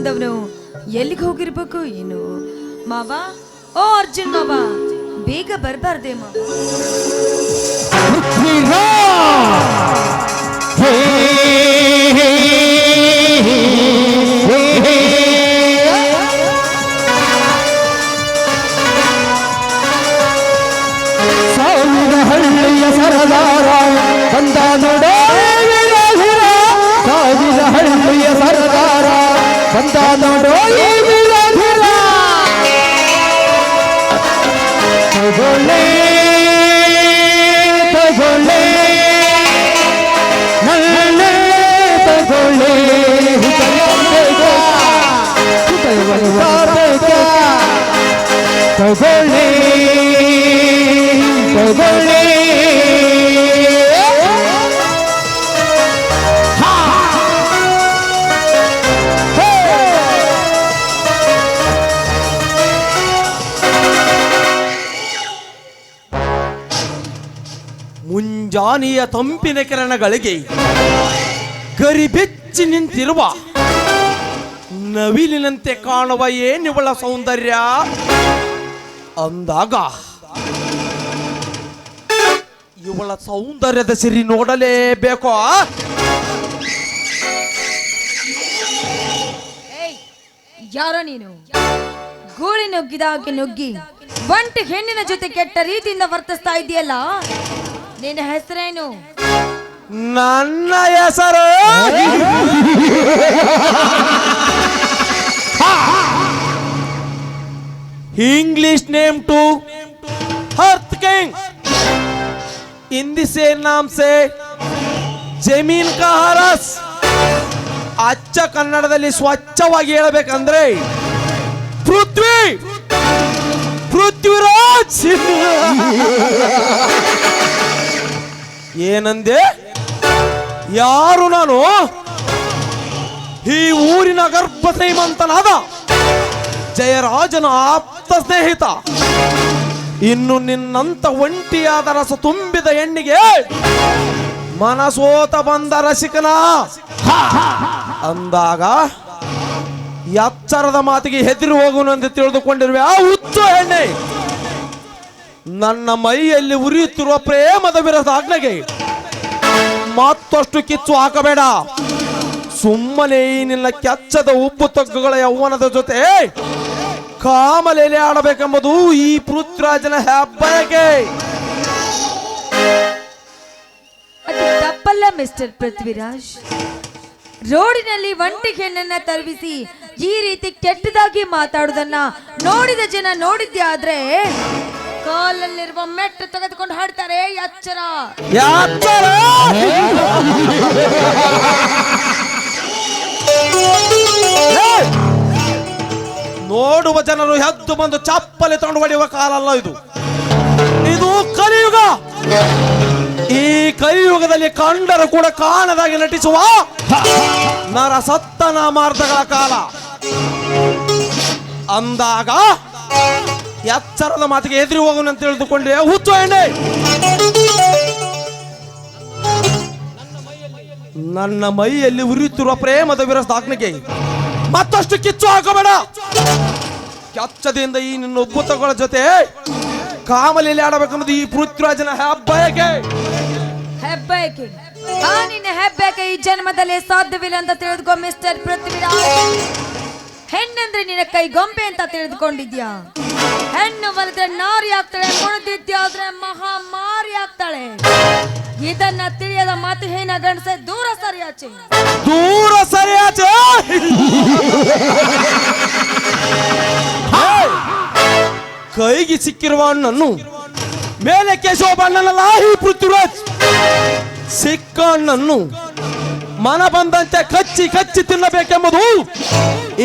ಅಂದವನು ಎಲ್ಲಿಗೆ ಹೋಗಿರ್ಬೇಕು ಏನು? ಮಾವ? ಓ ಅರ್ಜುನ್ ಮಾವ ಬೇಗ ಬರಬಾರ್ದೆ ಮಾವ. ಮುಂಜಾನೆಯ ತಂಪಿನ ಕಿರಣಗಳಿಗೆ ಗರಿಬೆಚ್ಚಿ ನಿಂತಿರುವ ನವಿಲಿನಂತೆ ಕಾಣುವ ಏನಿವಳ ಸೌಂದರ್ಯ? ಅಂದಾಗ ಇವಳ ಸೌಂದರ್ಯದ ಸಿರಿ ನೋಡಲೇಬೇಕೋ? ಯಾರೋ ನೀನು? ಗೂಳಿ ನುಗ್ಗಿದ ಹಾಗೆ ನುಗ್ಗಿ ಒಂಟು ಹೆಣ್ಣಿನ ಜೊತೆ ಕೆಟ್ಟ ರೀತಿಯಿಂದ ವರ್ತಿಸ್ತಾ ಇದೆಯಲ್ಲ? ನಿನ್ನ ಹೆಸರೇನು ನನ್ನ ಹೆಸರು English name to hearth king Hindi से नाम से ಜಮೀನ್ ಕಾ ಹರಸ್ ಅಚ್ಚ ಕನ್ನಡದಲ್ಲಿ ಸ್ವಚ್ಛವಾಗಿ ಹೇಳಬೇಕಂದ್ರೆ ಪೃಥ್ವಿ ಪೃಥ್ವಿರಾಜ್ ಏನಂದೆ? ಯಾರು ನಾನು? ಈ ಊರಿನ ಗರ್ಭ ಶ್ರೀಮಂತನಾದ ಜಯರಾಜನ ಆಪ್ತ ಸ್ನೇಹಿತ. ಇನ್ನು ನಿನ್ನಂತ ಒಂಟಿಯಾದ ರಸ ತುಂಬಿದ ಹೆಣ್ಣಿಗೆ ಮನಸೋತ ಬಂದ ರಸಿಕನ. ಅಂದಾಗ ಎಚ್ಚರದ ಮಾತಿಗೆ ಹೆದರಿ ಹೋಗುವಂತೆ ತಿಳಿದುಕೊಂಡಿರುವೆ ಆ ಹುಚ್ಚು ಹೆಣ್ಣೆ. ನನ್ನ ಮೈಯಲ್ಲಿ ಉರಿಯುತ್ತಿರುವ ಪ್ರೇಮದ ವಿರಸ ಆಜ್ಞೆಗೆ ಮತ್ತಷ್ಟು ಕಿಚ್ಚು ಹಾಕಬೇಡ. ಸುಮ್ಮನೆ ನಿನ್ನ ಕೆಚ್ಚದ ಉಪ್ಪು ತಗ್ಗುಗಳ ಯೌವನದ ಜೊತೆ ಕಾಮಲೆಲೆ ಆಡಬೇಕೆಂಬುದು ಈ ಪೃಥ್ವಿರಾಜನ ಹೆಬ್ಬಯಕೆ. ತಪ್ಪಲ್ಲ, ಮಿಸ್ಟರ್ ಪೃಥ್ವಿರಾಜ್. ರೋಡಿನಲ್ಲಿ ಒಂಟಿ ಹೆಣ್ಣನ್ನ ತರ್ವಿಸಿ ಈ ರೀತಿ ಕೆಟ್ಟದಾಗಿ ಮಾತಾಡುದನ್ನ ನೋಡಿದ ಜನ ನೋಡಿದ್ದೆ ಆದ್ರೆ ಕಾಲಲ್ಲಿರುವ ಮೆಟ್ಟು ತೆಗೆದುಕೊಂಡು ಹಾಡ್ತಾರೆ ಎಚ್ಚರ ಯಾಚರ ನೋಡುವ ಜನರು ಎದ್ದು ಬಂದು ಚಪ್ಪಲಿ ತಗೊಂಡು ಹೊಡೆಯುವ ಕಾಲ ಅಲ್ಲ ಇದು. ಇದು ಕಲಿಯುಗ. ಈ ಕಲಿಯುಗದಲ್ಲಿ ಕಂಡರು ಕೂಡ ಕಾಣದಾಗಿ ನಟಿಸುವ ನರ ಸತ್ತನ ಮಾರ್ಗಗಳ ಕಾಲ. ಅಂದಾಗ ಎಚ್ಚರದ ಮಾತಿಗೆ ಎದುರು ಹೋಗೋಣ ಅಂತ ತಿಳಿದುಕೊಂಡೆ ಹುಚ್ಚು ಎಣ್ಣೆ ನನ್ನ ಮೈಯಲ್ಲಿ ಉರಿಯುತ್ತಿರುವ ಪ್ರೇಮದ ವಿರಸ ದಾಖಲೆಗೆ ಮತ್ತಷ್ಟು ಕಿಚ್ಚು ಹಾಕಬೇಡ! ಕೆಚ್ಚದಿಂದ ಈ ನಿನ್ನ ಉಪ್ಪುತಗಳ ಜೊತೆ ಕಾಮಲಿಯಲ್ಲಿ ಆಡಬೇಕನ್ನೋದು ಈ ಪೃಥ್ವಿರಾಜನ ಹೆಬ್ಬಯಕೆ! ಹೆಬ್ಬಯಕೆ? ಆ ನಿನ್ನ ಹೆಬ್ಬಯಕೆ ಈ ಜನ್ಮದಲ್ಲಿ ಸಾಧ್ಯವಿಲ್ಲ ಅಂತ ತಿಳಿದುಕೊ, ಮಿಸ್ಟರ್ ಪೃಥ್ವಿರಾಜ್. ಹೆಣ್ಣಂದ್ರೆ ನಿನ್ನ ಕೈ ಗೊಂಬೆ ಅಂತ ತಿಳಿದುಕೊಂಡಿದ್ಯಾ? ಹೆಣ್ಣು ಒಲಿದ್ರೆ ನಾರಿ ಆಗ್ತಾಳೆ ಮುಳುದಿದ್ದೆ ಆದ್ರೆ ಮಹಾಮಾರಿ ಆಗ್ತಾಳೆ. ಇದನ್ನ ತಿಳಿಯದ ಮತಹೀನ ಗಂಡಸೆ ದೂರ ಸರಿಯಾಚೆ. ದೂರ ಸರಿಯಾಚೆ! ಕೈಗೆ ಸಿಕ್ಕಿರುವ ಹಣ್ಣನ್ನು ಮೇಲೆ ಕೇಶವ ಬಣ್ಣನಲ್ಲ ಈ ಪೃಥ್ವಿರಾಜ್ ಸಿಕ್ಕ ಹಣ್ಣನ್ನು ಮನ ಬಂದಂತೆ ಕಚ್ಚಿ ಕಚ್ಚಿ ತಿನ್ನಬೇಕೆಂಬುದು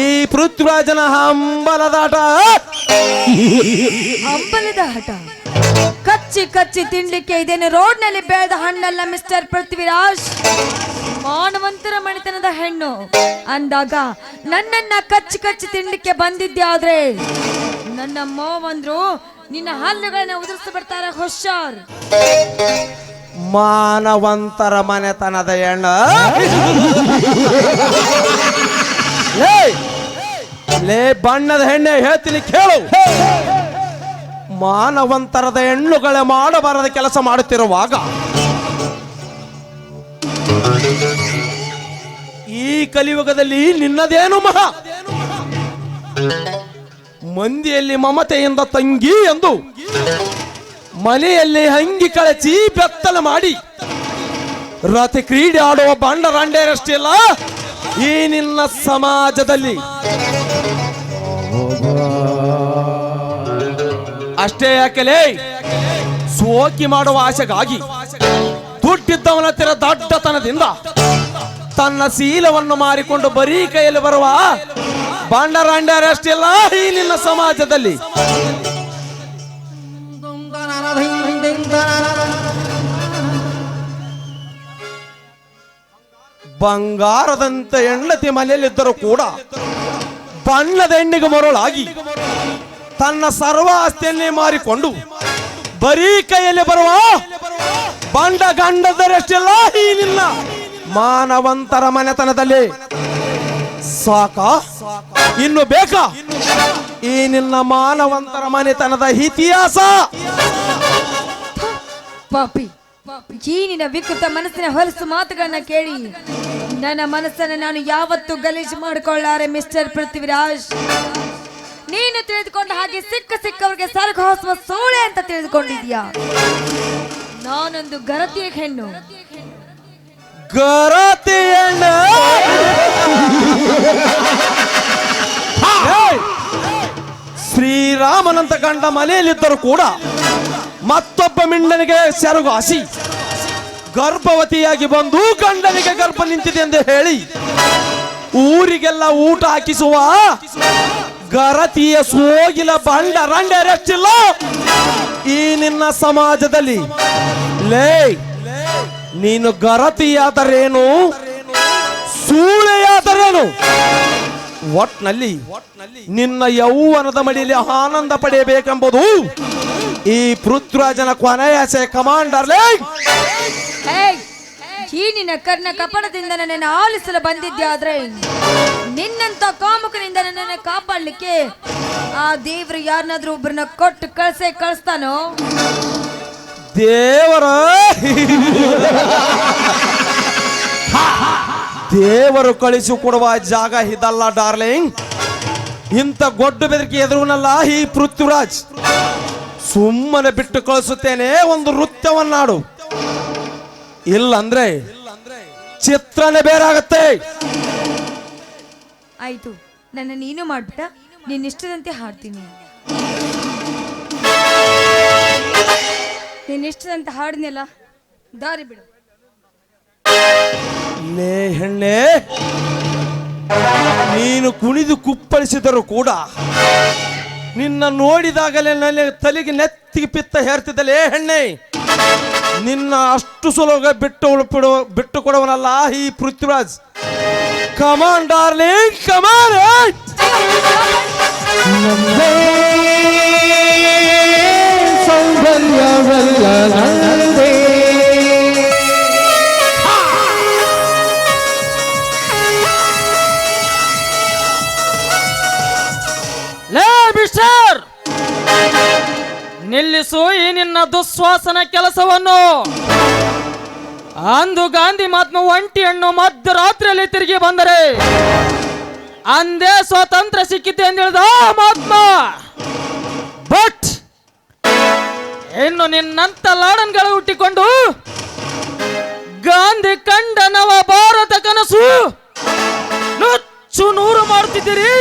ಈ ಪೃಥ್ವಿರಾಜನ ಹಂಬಲದಾಟ. ಅಂಬಲದ ಹಠ. ಕಚ್ಚಿ ಕಚ್ಚಿ ತಿನ್ಲಿಕ್ಕೆ ರೋಡ್ನಲ್ಲಿ ಬೆಳೆದ ಹಣ್ಣಲ್ಲ ಮಿಸ್ಟರ್ ಪೃಥ್ವಿರಾಜ್. ಮಾನವಂತರ ಮಣಿತನದ ಹೆಣ್ಣು. ಅಂದಾಗ ನನ್ನನ್ನ ಕಚ್ಚಿ ಕಚ್ಚಿ ತಿನ್ಲಿಕ್ಕೆ ಬಂದಿದ್ದೆ ಆದ್ರೆ ನನ್ನ ಮಾವಂದ್ರು ನಿನ್ನ ಹಲ್ಲುಗಳನ್ನ ಉದುರಿಸಿ ಬಿಡ್ತಾರೆ ಹುಷಾರ್. ಮಾನವಂತರ ಮನೆತನದ ಹೆಣ್ಣ. ಲೇ ಬಣ್ಣದ ಹೆಣ್ಣೆ ಹೇಳ್ತೀನಿ ಕೇಳು. ಮಾನವಂತರದ ಹೆಣ್ಣುಗಳೇ ಮಾಡಬಾರದ ಕೆಲಸ ಮಾಡುತ್ತಿರುವಾಗ ಈ ಕಲಿಯುಗದಲ್ಲಿ ನಿನ್ನದೇನು ಮಹ? ಮಂದಿಯಲ್ಲಿ ಮಮತೆಯಿಂದ ತಂಗಿ ಎಂದು ಮನೆಯಲ್ಲಿ ಹಂಗಿ ಕಳಚಿ ಬೆತ್ತಲ ಮಾಡಿ ರಾತ್ರಿ ಕ್ರೀಡೆ ಆಡುವ ಬಂಡರಾಂಡೇರಷ್ಟಿಲ್ಲ ಈ ನಿನ್ನ ಸಮಾಜದಲ್ಲಿ ಅಷ್ಟೇ ಯಾಕೆಲೇ? ಸೋಕಿ ಮಾಡುವ ಆಶೆಗಾಗಿ ದುಡ್ಡಿದ್ದವನ ತೀರ ದೊಡ್ಡತನದಿಂದ ತನ್ನ ಸೀಲವನ್ನು ಮಾರಿಕೊಂಡು ಬರೀ ಕೈಯಲ್ಲಿ ಬರುವ ಬಂಡರಾಂಡ್ಯಾರಷ್ಟಿಲ್ಲ ಈ ನಿನ್ನ ಸಮಾಜದಲ್ಲಿ. ಬಂಗಾರದಂತ ಹೆಂಡತಿ ಮನೆಯಲ್ಲಿದ್ದರೂ ಕೂಡ ಬಣ್ಣದ ಹೆಣ್ಣಿಗೆ ಮರುಳಾಗಿ ತನ್ನ ಸರ್ವ ಆಸ್ತಿಯನ್ನೇ ಮಾರಿಕೊಂಡು ಬರೀ ಕೈಯಲ್ಲಿ ಬರುವ ಬಂಡ ಗಂಡದರಷ್ಟೆಲ್ಲ ನಿನ್ನ ಮಾನವಂತರ ಮನೆತನದಲ್ಲಿ. ಸಾಕ? ಇನ್ನು ಬೇಕಾ? ಈ ನಿನ್ನ ಮಾನವಂತರ ಮನೆತನದ ಇತಿಹಾಸ? ಪಾಪಿ ಈ ನಿನ್ನ ವಿಕೃತ ಮನಸ್ಸಿನ ಹೊಲಸು ಮಾತುಗಳನ್ನ ಕೇಳಿ. ನನ್ನ ಮನಸ್ಸನ್ನ ನಾನು ಯಾವತ್ತೂ ಗಲೀಜು ಮಾಡಿಕೊಳ್ಳಾರೆ ಮಿಸ್ಟರ್ ಪೃಥ್ವಿರಾಜ್. ನೀನು ತಿಳಿದುಕೊಂಡ ಹಾಗೆ ಸಿಕ್ಕ ಸಿಕ್ಕವ್ರಿಗೆ ಸರಕು ಹೊಸುವ ಸೋಳೆ ಅಂತ ತಿಳಿದುಕೊಂಡಿದ್ಯಾ ನಾನೊಂದು ಗರತಿಯ ಹೆಣ್ಣು. ಗರತಿಯ! ಶ್ರೀರಾಮನಂತ ಗಂಡ ಮನೆಯಲ್ಲಿದ್ದರೂ ಕೂಡ ಮತ್ತೊಬ್ಬ ಮಿಂಡನಿಗೆ ಹಸಿ. ಗರ್ಭವತಿಯಾಗಿ ಬಂದು ಗಂಡನಿಗೆ ಗರ್ಭ ನಿಂತಿದೆ ಎಂದು ಹೇಳಿ ಊರಿಗೆಲ್ಲ ಊಟ ಹಾಕಿಸುವ ಗರತಿಯ ಸೋಗಿಲ ಬಂಡ ರಂಡರೆಷ್ಟಿಲ್ಲ ಈ ನಿನ್ನ ಸಮಾಜದಲ್ಲಿ. ಲೇ, ನೀನು ಗರತಿಯಾದರೇನು? ಸೂಳೆಯಾದರೇನು? ಒಟ್ನಲ್ಲಿ ನಿನ್ನ ಯೌವನದ ಮಡಿಯಲ್ಲಿ ಆನಂದ ಪಡೆಯಬೇಕೆಂಬುದು ಈ ಪೃಥ್ವಿರಾಜನ ಕೊನೆಯಾಸೆ, ಕಮಾಂಡರ್ ಲೇ! ಈ ನಿನ್ನ ಕರ್ಣ ಕಪಟದಿಂದ ನನ್ನನ್ನು ಆಲಿಸಲು ಬಂದಿದ್ಯಾದ್ರೆ, ನಿನ್ನಂತ ಕಾಮುಕನಿಂದ ನನ್ನನ್ನು ಕಾಪಾಡ್ಲಿಕ್ಕೆ ಆ ದೇವ್ರು ಯಾರನ್ನಾದ್ರೂ ಒಬ್ಬರನ್ನ ಕೊಟ್ಟು ಕಳ್ಸೇ, ಕಳಿಸ್ತಾನೋ? ದೇವರ ದೇವರು ಕಳಿಸಿಕೊಡುವ ಜಾಗ ಇದಲ್ಲ, ಡಾರ್ಲಿಂಗ್. ಇಂಥ ಗೊಡ್ಡು ಬೆದರಿಕೆ ಎದುರುನಲ್ಲ ಈ ಪೃಥ್ವಿರಾಜ್. ಸುಮ್ಮನೆ ಬಿಟ್ಟು ಕಳಿಸುತ್ತೇನೆ, ಒಂದು ನೃತ್ಯವನ್ನಾಡು. ಇಲ್ಲಂದ್ರೆ ಚಿತ್ರನೇ ಬೇರೆ ಆಗತ್ತೆ ಆಯ್ತು ನನ್ನ ನೀನು ಮಾಡ್ಬಿಟ್ಟ ನಿನ್ನ ಇಷ್ಟದಂತೆ ಹಾಡ್ತೀನಿ. ನೀನ್ ಇಷ್ಟದಂತೆ ಹಾಡಿನಲ್ಲ ದಾರಿ ಬಿಡು. ಲೇ ಹೆಣ್ಣೆ ನೀನು ಕುಣಿದು ಕುಪ್ಪಳಿಸಿದರೂ ಕೂಡ ನಿನ್ನ ನೋಡಿದಾಗಲೇ ನನಗೆ ತಲೆಗೆ ನೆತ್ತಿಗೆ ಪಿತ್ತ ಹೇರ್ತಿದ್ದಲೇ ಹೆಣ್ಣೆ. ನಿನ್ನ ಅಷ್ಟು ಸುಲಭ ಬಿಟ್ಟು ಉಳ್ಪಿಡುವ ಬಿಟ್ಟು ಕೊಡುವನಲ್ಲ ಈ ಪೃಥ್ವಿರಾಜ್. ಕಮಾನ್ ಡಾರ್ಲಿಂಗ್ ಕಮಾನ್ ನಂದೇ ನಿಲ್ಲಿಸು ಈ ನಿನ್ನ ದುಶ್ವಾಸನ ಕೆಲಸವನ್ನು. ಅಂದು ಗಾಂಧಿ ಮಹಾತ್ಮ ಒಂಟಿ ಹಣ್ಣು ಮಧ್ಯರಾತ್ರಿಯಲ್ಲಿ ತಿರುಗಿ ಬಂದರೆ, ಅಂದೇ ಸ್ವಾತಂತ್ರ್ಯ ಸಿಕ್ಕಿತ್ತು ಅಂತ ಹೇಳಿದ ಮಹಾತ್ಮ, ಬಟ್, ಇನ್ನು ನಿನ್ನಂತ ಲಾಡನ್ಗಳು ಹುಟ್ಟಿಕೊಂಡು, ಗಾಂಧಿ ಕಂಡ ನವ ಭಾರತ ಕನಸು ನುಚ್ಚು ನೂರು ಮಾಡುತ್ತಿದ್ದೀರಿ.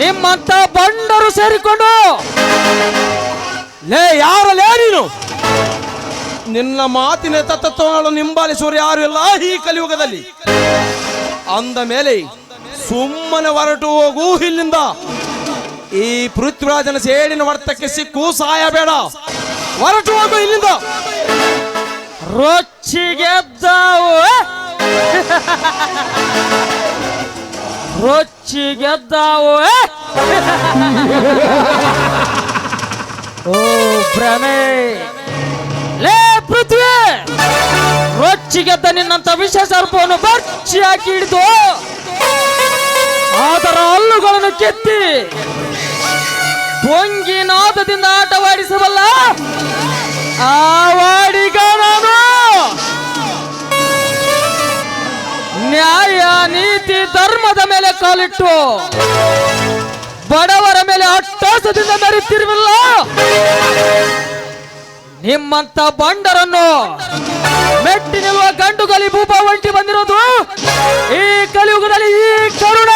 ನಿಮ್ಮಂತ ಬಂಡರು ಸೇರಿಕೊಂಡು ಲೇ, ಯಾರಲ್ಲೇ ನೀನು? ನಿನ್ನ ಮಾತಿನ ತತ್ವಗಳನ್ನು ನಿಂಬಾಲಿಸುವರು ಯಾರು ಇಲ್ಲ ಈ ಕಲಿಯುಗದಲ್ಲಿ. ಅಂದ ಮೇಲೆ ಸುಮ್ಮನೆ ಹೊರಟು ಹೋಗು ಇಲ್ಲಿಂದ. ಈ ಪೃಥ್ವಿರಾಜನ ಸೇಡಿನ ವರ್ತಕ್ಕೆ ಸಿಕ್ಕು ಸಹಾಯ ಬೇಡ ಹೊರಟು ಹೋಗು ಇಲ್ಲಿಂದ. ರೊಚ್ಚಿಗೆದ್ದಾವು ರೊಚ್ಚಿಗೆದ್ದಾವು ಓ ಭ್ರಮೆ. ಲೇ ಪೃಥ್ವಿ! ರೊಚ್ಚಿಗೆದ್ದ ನಿನ್ನಂತ ವಿಷ ಸರ್ಪವನ್ನು ಬರ್ಚಿ ಹಾಕಿ ಹಿಡಿದು ಅದರ ಹಲ್ಲುಗಳನ್ನು ಕೆತ್ತಿ ಪೊಂಗಿ ನಾದದಿಂದ ಆಟವಾಡಿಸಬಲ್ಲ ಆವಾಡಿಗ ನಾನು ನ್ಯಾಯ, ನೀತಿ, ಧರ್ಮದ ಮೇಲೆ ಕಾಲಿಟ್ಟು ಬಡವರ ಮೇಲೆ ಅಟ್ಟಾಸದಿಂದ ಮೆರೆತಿರುವಿಲ್ಲ ನಿಮ್ಮಂತ ಬಂಡರನ್ನು ಮೆಟ್ಟಿ ನಿಲ್ಲುವ ಗಂಡು ಗಲಿ ಭೂಪ ಒಂಟಿ ಬಂದಿರೋದು. ಈ ಕಲಿಯುಗದಲ್ಲಿ ಈ ಕರುಣ.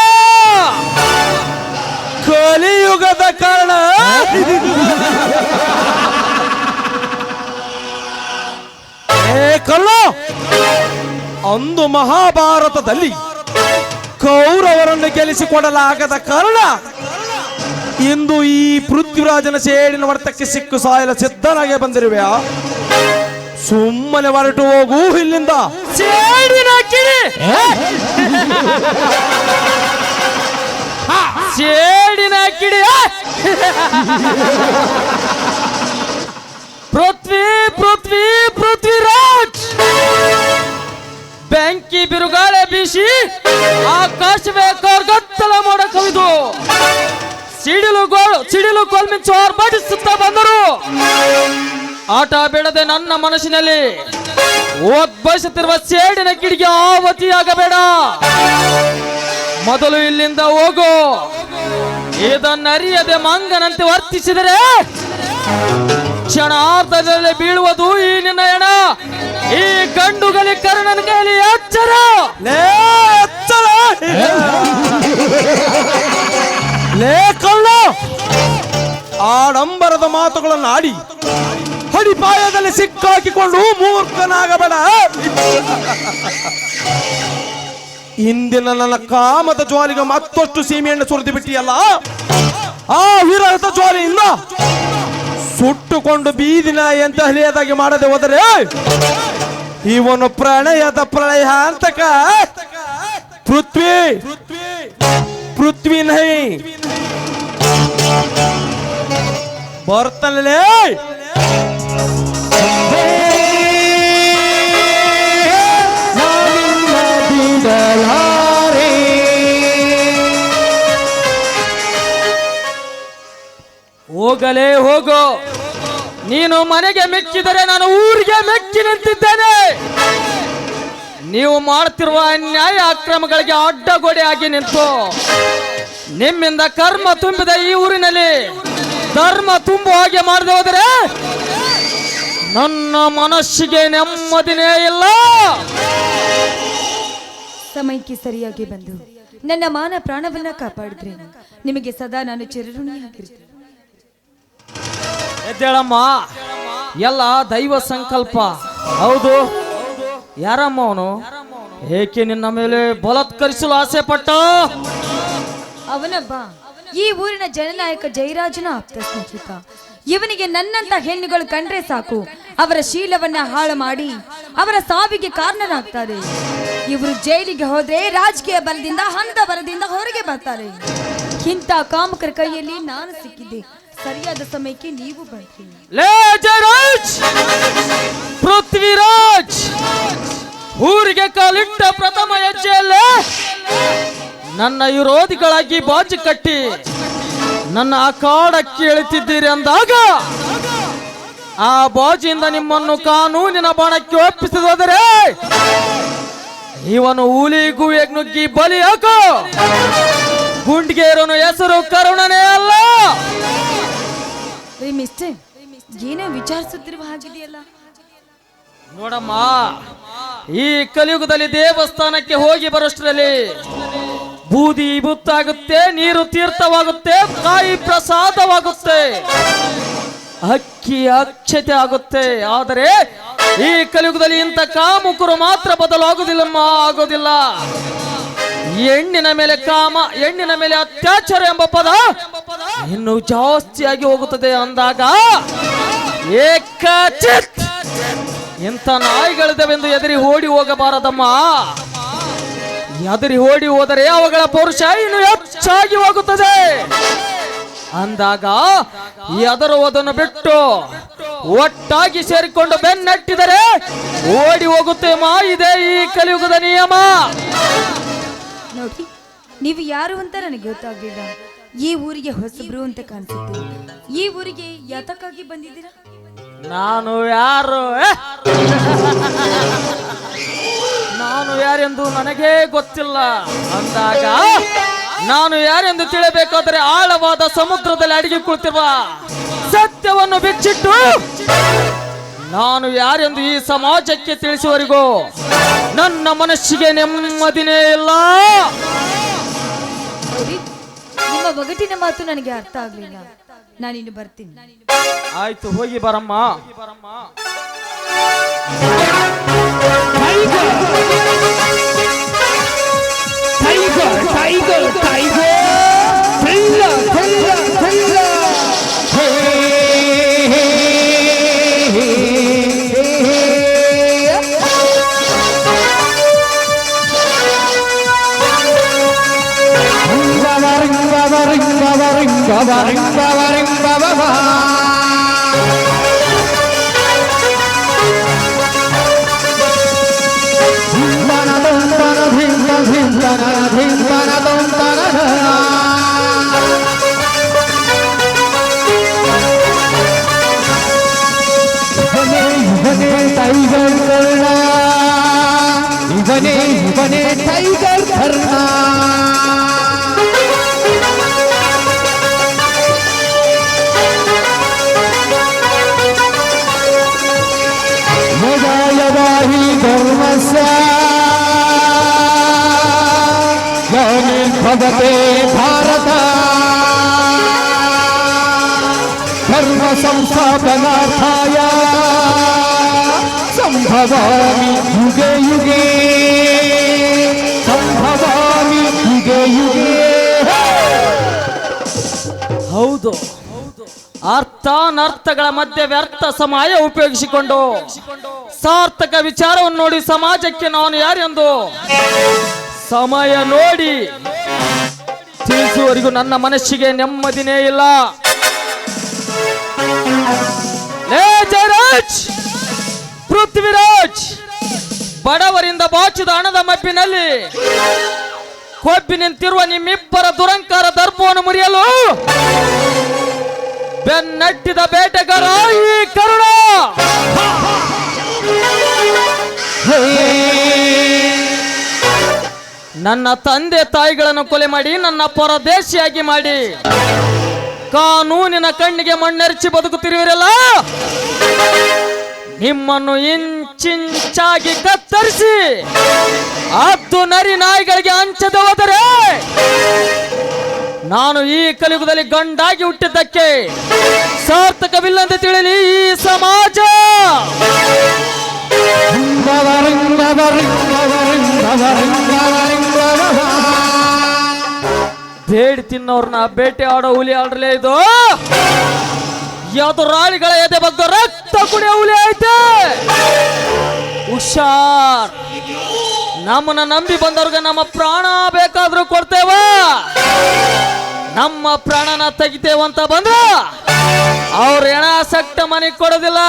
ಕಲಿಯುಗದ ಕಾರಣ. ಕಳ್ಳ ಅಂದು ಮಹಾಭಾರತದಲ್ಲಿ ಕೌರವರನ್ನು ಗೆಲ್ಲಿಸಿಕೊಡಲಾಗದ ಕಾರಣ ಇಂದು ಈ ಪೃಥ್ವಿರಾಜನ ಸೇಡಿನ ವರ್ತಕ್ಕೆ ಸಿಕ್ಕು ಸಾಯಲ ಸಿದ್ಧನಾಗೆ ಬಂದಿರುವೆ ಸುಮ್ಮನೆ ಹೊರಟು ಹೋಗು ಇಲ್ಲಿಂದ. ಸೇಡಿನ ಕಿಡಿ ಸೇಡಿನ ಕಿಡಿ ಪೃಥ್ವಿ ಪೃಥ್ವಿ ಪೃಥ್ವಿರಾಜ್. ಬೆಂಕಿ ಬಿರುಗಾಳೆ ಬೀಸಿ ಆಕಾಶವೇ ಕಾರ್ಗತ್ತಲ ಮೋಡ ಕವಿದು. ಸಿಡಿಲು ಸಿಡಿಲು ಕೊಲ್ಮಿಂಚು ಆರ್ಭಟಿಸುತ್ತಾ ಬಂದರು. ಆಟ ಬೇಡದೆ ನನ್ನ ಮನಸ್ಸಿನಲ್ಲಿ ಉದ್ಭವಿಸುತ್ತಿರುವ ಸೇಡಿನ ಕಿಡಿಗೆ ಆವತಿಯಾಗಬೇಡ ಮೊದಲು ಇಲ್ಲಿಂದ ಹೋಗು. ಇದನ್ನರಿಯದೆ ಮಂಗನಂತೆ ವರ್ತಿಸಿದರೆ ಕ್ಷಣಾರ್ಧದಲ್ಲಿ ಬೀಳುವುದು ಈ ನಿನ್ನ ಹೆಣ ಈ ಗಂಡುಗಲಿ ಕರ್ಣನ ಕೈಲಿ ಎಚ್ಚರ. ಎಚ್ಚರ! ಲೇ ಕಳ್ಳ ಆಡಂಬರದ ಮಾತುಗಳನ್ನು ಆಡಿ, ಹಡಿಪಾಯದಲ್ಲಿ ಸಿಕ್ಕಾಕಿಕೊಂಡು ಮೂರ್ಖನಾಗಬೇಡ. ಇಂದಿನ ನನ್ನ ಕಾಮದ ಜ್ವಾಲಿಗೆ ಮತ್ತಷ್ಟು ಸೀಮೆಯನ್ನು ಸುರಿದು ಬಿಟ್ಟಿಯಲ್ಲ, ಆ ವಿರಹದ ಜ್ವಾಲೆಯಿಂದ ಸುಟ್ಟುಕೊಂಡು ಬೀದಿನ ಎಂತ ಹಳೆಯದಾಗಿ ಮಾಡದೆ ಹೋದರೆ, ಇವನು ಪ್ರಣಯದ ಪ್ರಳಯ ಅಂತಕ ಪೃಥ್ವಿ. ನೈ ಬರ್ತಾನಲೇ ಬಿಡಲಾರೆ ಹೋಗಲೇ ಹೋಗೋ. ನೀನು ಮನೆಗೆ ಮೆಚ್ಚಿದರೆ ನಾನು ಊರಿಗೆ ಮೆಚ್ಚಿ ನಿಂತಿದ್ದೇನೆ ನೀವು ಮಾಡ್ತಿರುವ ಅನ್ಯಾಯ ಅಕ್ರಮಗಳಿಗೆ ಅಡ್ಡಗೋಡೆಯಾಗಿ ನಿಂತು ನಿಮ್ಮಿಂದ ಕರ್ಮ ತುಂಬಿದ ಈ ಊರಿನಲ್ಲಿ ಧರ್ಮ ತುಂಬುವ ಹಾಗೆ ಮಾಡದೆ ಹೋದರೆ ನನ್ನ ಮನಸ್ಸಿಗೆ ನೆಮ್ಮದಿನೇ ಇಲ್ಲ. ಸಮಯಕ್ಕೆ ಸರಿಯಾಗಿ ಬಂದು ನನ್ನ ಮಾನ ಪ್ರಾಣವನ್ನ ಕಾಪಾಡಿದ್ರೆ. ನಿಮಗೆ ಸದಾ ನಾನು ಚಿರಋಣಿಯಾಗಿರ್ತೇನೆ ಎದ್ದೇಳಮ್ಮ ಎಲ್ಲ ದೈವ ಸಂಕಲ್ಪ. ಹೌದು ಯಾರಮ್ಮ ಅವನು ಏಕೆ ನಿನ್ನ ಮೇಲೆ ಬಲಾತ್ಕರಿಸಲು ಆಸೆ ಪಟ್ಟ ಅವನಬ್ಬ, ಈ ಊರಿನ ಜನನಾಯಕ ಜಯರಾಜನ ಆಪ್ತ ಸ್ನೇಹಿತ. ಇವನಿಗೆ ನನ್ನಂತ ಹೆಣ್ಣುಗಳು ಕಂಡ್ರೆ ಸಾಕು. ಅವರ ಶೀಲವನ್ನ ಹಾಳು ಮಾಡಿ ಅವರ ಸಾವಿಗೆ ಕಾರಣರಾಗ್ತಾರೆ ಇವರು ಜೈಲಿಗೆ ಹೋದ್ರೆ ರಾಜಕೀಯ ಬಲದಿಂದ, ಹಂತ ಬಲದಿಂದ ಹೊರಗೆ ಬರ್ತಾರೆ. ಇಂಥ ಕಾಮಕರ ಕೈಯಲ್ಲಿ ನಾನು ಸಿಕ್ಕಿದ್ದೆ. ಸರಿಯಾದ ಸಮಯಕ್ಕೆ ನೀವು ಬರ್ತೀರಾಜ್ ಪೃಥ್ವಿರಾಜ್! ಊರಿಗೆ ಕಾಲಿಟ್ಟ ಪ್ರಥಮ ಹೆಜ್ಜೆಯಲ್ಲೇ ನನ್ನ ವಿರೋಧಿಗಳಾಗಿ ಬಾಜು ಕಟ್ಟಿ ನನ್ನ ಅಖಾಡಕ್ಕೆ ಇಳಿತಿದ್ದೀರಿ ಅಂದಾಗ ಆ ಬಾಜಿಯಿಂದ ನಿಮ್ಮನ್ನು ಕಾನೂನಿನ ಬಾಣಕ್ಕೆ ಒಪ್ಪಿಸಿದೋದರೆ ಇವನು ಹುಲಿಗೂ ನುಗ್ಗಿ ಬಲಿ ಹಾಕು ಗುಂಡ್ಗೇರನು ಹೆಸರು ಕರುಣನೇ ಅಲ್ಲ. ರೀ ಮಿಸ್ಟರ್ ಏನೋ ವಿಚಾರಿಸುತ್ತಿರುವ ಹಾಗಿದೆಯಲ್ಲ? ನೋಡಮ್ಮ ಈ ಕಲಿಯುಗದಲ್ಲಿ ದೇವಸ್ಥಾನಕ್ಕೆ ಹೋಗಿ ಬರೋಷ್ಟರಲ್ಲಿ ಬೂದಿ ಬುತ್ತಾಗುತ್ತೆ ನೀರು ತೀರ್ಥವಾಗುತ್ತೆ ಕಾಯಿ ಪ್ರಸಾದವಾಗುತ್ತೆ ಅಕ್ಕಿ ಅಕ್ಷತೆ ಆಗುತ್ತೆ. ಆದರೆ ಈ ಕಲಿಯುಗದಲ್ಲಿ ಇಂಥ ಕಾಮುಕರು ಮಾತ್ರ ಬದಲಾಗುವುದಿಲ್ಲಮ್ಮ ಆಗೋದಿಲ್ಲ ಹೆಣ್ಣಿನ ಮೇಲೆ ಕಾಮ ಹೆಣ್ಣಿನ ಮೇಲೆ ಅತ್ಯಾಚಾರ ಎಂಬ ಪದ ಇನ್ನು ಜಾಸ್ತಿಯಾಗಿ ಹೋಗುತ್ತದೆ ಅಂದಾಗ ಏಕಚಿತ್ ಇಂಥ ನಾಯಿಗಳಿದವೆಂದು ಎದುರಿ ಓಡಿ ಹೋಗಬಾರದಮ್ಮ. ಎದುರಿ ಓಡಿ ಹೋದರೆ ಅವುಗಳ ಪುರುಷ ಇನ್ನು ಹೆಚ್ಚಾಗಿ ಹೋಗುತ್ತದೆ. ಅಂದಾಗ ಎದರುವುದನ್ನು ಬಿಟ್ಟು ಒಟ್ಟಾಗಿ ಸೇರಿಕೊಂಡು ಬೆನ್ನಟ್ಟಿದರೆ ಓಡಿ ಹೋಗುತ್ತೆ ಮಾ ಇದೆ ಈ ಕಲಿಯುಗದ ನಿಯಮ. ನೋಡಿ ನೀವು ಯಾರು ಅಂತ ನನಗೆ ಗೊತ್ತಾಗಲಿಲ್ಲ. ಈ ಊರಿಗೆ ಹೊಸಬ್ರು ಅಂತ ಕಾಣಿಸುತ್ತೆ. ಈ ಊರಿಗೆ ಯಾತಕ್ಕಾಗಿ ಬಂದಿದ್ದೀರಾ? ನಾನು ಯಾರು ನಾನು ಯಾರೆಂದು ನನಗೇ ಗೊತ್ತಿಲ್ಲ. ಅಂದಾಗ ನಾನು ಯಾರೆಂದು ತಿಳಿಬೇಕಾದರೆ ಆಳವಾದ ಸಮುದ್ರದಲ್ಲಿ ಅಡಿಗೆ ಕುಳಿತಿರುವ ಸತ್ಯವನ್ನು ಬಿಚ್ಚಿಟ್ಟು ನಾನು ಯಾರೆಂದು ಈ ಸಮಾಜಕ್ಕೆ ತಿಳಿಸುವವರೆಗೂ ನನ್ನ ಮನಸ್ಸಿಗೆ ನೆಮ್ಮದಿನೇ ಇಲ್ಲ. ನಿಮ್ಮ ಒಗಟಿನ ಮಾತು ನನಗೆ ಅರ್ಥ ಆಗ್ಲಿಲ್ಲ. ನಾನಿನ್ನು ಬರ್ತೀನಿ. ಆಯ್ತು ಹೋಗಿ ಬರಮ್ಮ. tiger, tiger, thriller, thriller, thriller. Ring, ba, ba, ring, ba, ba, ring, ba, ba, ring, ba. करना मुदायवाही धर्मसा गौमिन भगते भारत धर्म संस्थापनार्थाय संभवामि ಅರ್ಥ ಅನರ್ಥಗಳ ಮಧ್ಯೆ ವ್ಯರ್ಥ ಸಮಯ ಉಪಯೋಗಿಸಿಕೊಂಡು ಸಾರ್ಥಕ ವಿಚಾರವನ್ನು ನೋಡಿ ಸಮಾಜಕ್ಕೆ ನಾನು ಯಾರೆಂದು ಸಮಯ ನೋಡಿ ತಿಳಿಸುವವರೆಗೂ ನನ್ನ ಮನಸ್ಸಿಗೆ ನೆಮ್ಮದಿನೇ ಇಲ್ಲ. ಜಯರಾಜ್! ಪೃಥ್ವಿರಾಜ್! ಬಡವರಿಂದ ಬಾಚಿದ ಹಣದ ಮಬ್ಬಿನಲ್ಲಿ ಕೊಬ್ಬಿ ನಿಂತಿರುವ ನಿಮ್ಮಿಬ್ಬರ ದುರಂಕಾರ ದರ್ಪವನ್ನು ಮುರಿಯಲು ಬೆನ್ನಟ್ಟಿದ ಬೇಟೆಗಾರ ಈ ಕರುಣ. ನನ್ನ ತಂದೆ ತಾಯಿಗಳನ್ನು ಕೊಲೆ ಮಾಡಿ, ನನ್ನ ಪರದೇಶಿಯಾಗಿ ಮಾಡಿ. ಕಾನೂನಿನ ಕಣ್ಣಿಗೆ ಮಣ್ಣೆರಚಿ ಬದುಕುತ್ತಿರುವಿರಲ್ಲ? ನಿಮ್ಮನ್ನು ಇಂಚಿಂಚಾಗಿ ಕತ್ತರಿಸಿ, ಹತ್ತು ನರಿ ನಾಯಿಗಳಿಗೆ ಹಂಚದೆ ಹೋದರೆ ನಾನು ಈ ಕಲಿಯುಗದಲ್ಲಿ ಗಂಡಾಗಿ ಹುಟ್ಟಿದ್ದಕ್ಕೆ ಸಾರ್ಥಕವಿಲ್ಲಂತೆ ತಿಳಿಲಿ ಈ ಸಮಾಜ. ಬೇಡಿ ತಿನ್ನೋರ್ನ, ಬೇಟೆ ಆಡೋ ಹುಲಿ ಆಡ್ರಲೇ ಇದು. ಯಾವ್ದು ರಾಳಿಗಳ ಎದೆ ಬಗ್ಗೆ ರಕ್ತ ಕುಡಿಯೋ ಹುಲಿ ಐತೆ. ಹುಷಾರ್. ನಮ್ಮನ್ನ ನಂಬಿ ಬಂದವ್ರಿಗೆ ನಮ್ಮ ಪ್ರಾಣ ಬೇಕಾದ್ರೂ ಕೊಡ್ತೇವ? ನಮ್ಮ ಪ್ರಾಣನ ತೆಗಿತೇವಂತ ಬಂದ್ರ ಅವ್ರ ಹೆಣ ಆಸಕ್ತ ಮನೆ ಕೊಡೋದಿಲ್ಲ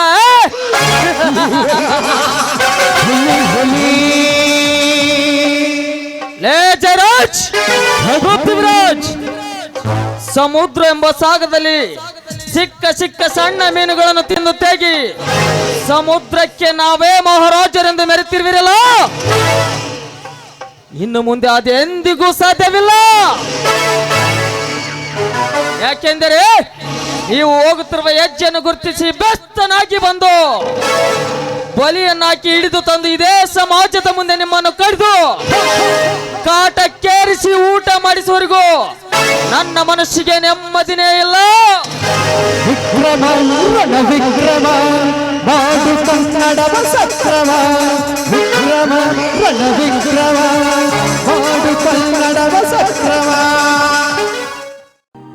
ಲೇ ಜಯರಾಜ್! ಪೃಥ್ವಿರಾಜ್ ಸಮುದ್ರ ಎಂಬ ಸಾಗರದಲ್ಲಿ ಸಿಕ್ಕ ಸಿಕ್ಕ ಸಣ್ಣ ಮೀನುಗಳನ್ನು ತಿಂದು ತೆಗಿ ಸಮುದ್ರಕ್ಕೆ ನಾವೇ ಮಹಾರಾಜರೆಂದು ಮೆರೆತಿರ್ವಿರಲ್ಲ? ಇನ್ನು ಮುಂದೆ ಅದೆಂದಿಗೂ ಸಾಧ್ಯವಿಲ್ಲ. ಯಾಕೆಂದರೆ ನೀವು ಹೋಗುತ್ತಿರುವ ಹೆಜ್ಜೆಯನ್ನು ಗುರುತಿಸಿ ಬೆಸ್ತನಾಗಿ ಬಂದು ಬಲಿಯನ್ನಾಕಿ ಹಿಡಿದು ತಂದು ಇದೇ ಸಮಾಜದ ಮುಂದೆ ನಿಮ್ಮನ್ನು ಕಡಿದು ಕಾಟಕ್ಕೇರಿಸಿ ಊಟ ಮಾಡಿಸುವವರೆಗೂ ನನ್ನ ಮನಸ್ಸಿಗೆ ನೆಮ್ಮದಿನೇ ಇಲ್ಲ. ವಿಕ್ರಮ ವಿಕ್ರಮ ಸಕ್ರಮ ವಿಕ್ರಮ ವಿಕ್ರಮ ಸಕ್ರಮ